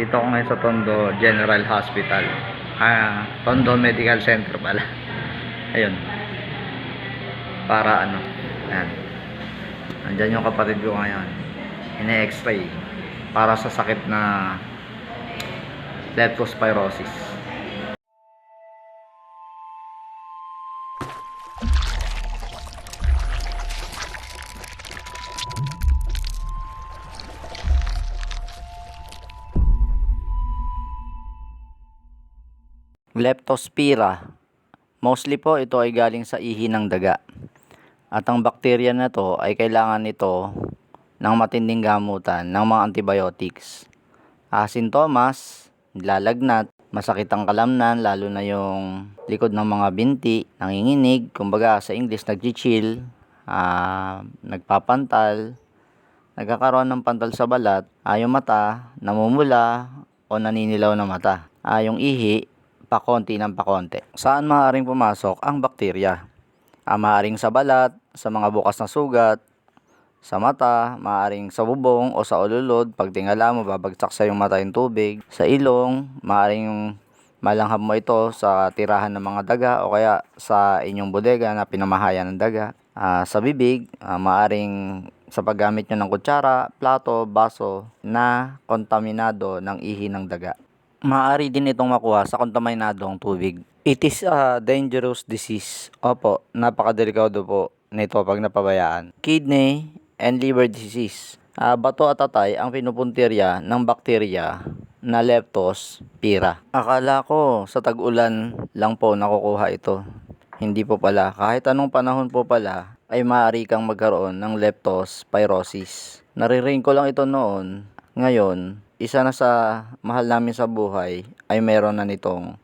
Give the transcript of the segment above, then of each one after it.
Dito ako ngayon sa Tondo General Hospital. Ah, Tondo Medical Center pala. Ayun. Para ano. Ayan. Andyan yung kapatid ko ngayon. Ine-x-ray. Para sa sakit na leptospirosis. Leptospira. Mostly po ito ay galing sa ihi ng daga. At ang bakterya na to ay kailangan nito ng matinding gamutan ng mga antibiotics. Ah, sintomas, lalagnat, masakit ang kalamnan, lalo na yung likod ng mga binti, nanginginig, kumbaga sa English nagchichill, ah, nagpapantal, nagkakaroon ng pantal sa balat, ah, yung mata, namumula, o naninilaw na mata. Ah, yung ihi, pakonti ng pakonti. Saan maaaring pumasok ang bakterya? Ah, maaaring sa balat, sa mga bukas na sugat, sa mata, maaaring sa bubong o sa ululod, pag tingala mo, babagsak sa yung mata yung tubig. Sa ilong, maaaring yung malanghap mo ito sa tirahan ng mga daga o kaya sa inyong bodega na pinamahayan ng daga. Ah, sa bibig, ah, maaring sa paggamit nyo ng kutsara, plato, baso na kontaminado ng ihi ng daga. Maaari din itong makuha sa kontaminadong tubig. It is a dangerous disease. Opo, napakadelikado po nito pag napabayaan. Kidney and liver disease. Ah, bato at atay ang pinupuntirya ng bakterya na leptospira. Akala ko sa tag-ulan lang po nakukuha ito. Hindi po pala. Kahit anong panahon po pala ay maaari kang magkaroon ng leptospirosis. Naririnig ko lang ito noon. Ngayon, isa na sa mahal namin sa buhay ay meron na nitong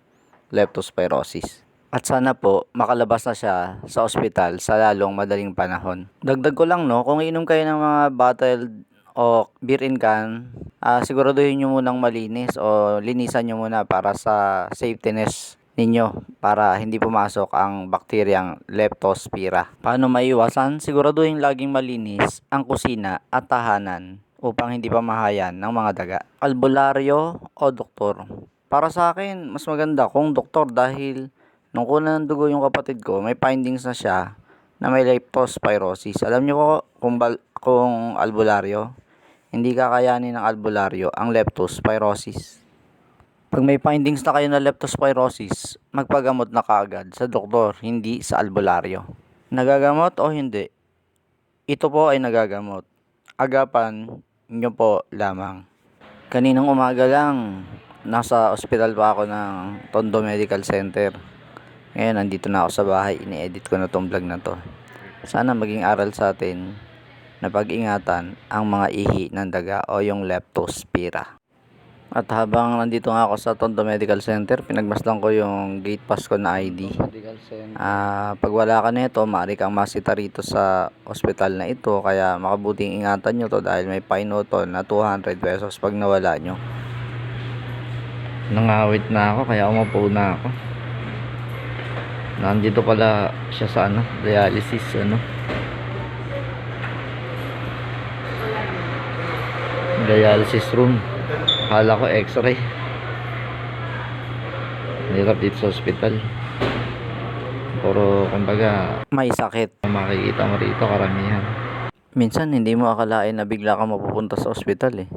leptospirosis. At sana po makalabas na siya sa ospital sa lalong madaling panahon. Dagdag ko lang no, kung inom kayo ng mga bottled o beer in can, ah siguraduhin nyo munang malinis o linisan nyo muna para sa safetyness ninyo para hindi pumasok ang bakteryang leptospira. Paano maiwasan? Siguraduhin laging malinis ang kusina at tahanan upang hindi pamahayan ng mga daga. Albularyo o doktor? Para sa akin, mas maganda kung doktor dahil nung kuna ng dugo yung kapatid ko, may findings na siya na may leptospirosis. Alam niyo po kung, bal- kung albularyo? Hindi kakayanin ng albularyo ang leptospirosis. Pag may findings na kayo na leptospirosis, magpagamot na kaagad sa doktor, hindi sa albularyo. Nagagamot o hindi? Ito po ay nagagamot. Agapan nyo po lamang. Kaninang umaga lang, nasa ospital pa ako ng Tondo Medical Center. Ngayon, nandito na ako sa bahay. Ini-edit ko na tong vlog na to. Sana maging aral sa atin na pag-ingatan ang mga ihi ng daga o yung leptospira. At habang nandito nga ako sa Tondo Medical Center, pinagmasdan ko yung gate pass ko na ID. Ah, pag wala ka nito, maaari kang masita rito sa ospital na ito. Kaya makabuting ingatan nyo to dahil may fine to na 200 pesos pag nawala nyo. Nangawit na ako kaya umupo na ako. Nandito pala siya sa ano, dialysis ano. Dialysis room. Kala ko x-ray. Hirap dito sa hospital. Puro, kumbaga, may sakit. Makikita mo rito, karamihan. Minsan, hindi mo akalain na bigla ka mapupunta sa hospital eh.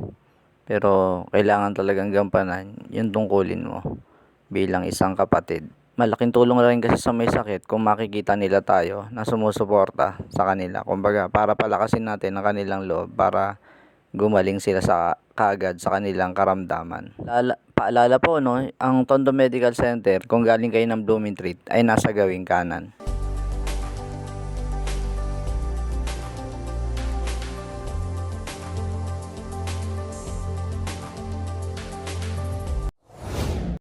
Pero, kailangan talagang gampanan yung tungkulin mo bilang isang kapatid. Malaking tulong rin kasi sa may sakit kung makikita nila tayo na sumusuporta sa kanila. Kumbaga, para palakasin natin ang kanilang loob para gumaling sila sa kaagad sa kanilang karamdaman. Lala, paalala po, no, ang Tondo Medical Center, kung galing kayo ng Blooming Treat, ay nasa gawing kanan.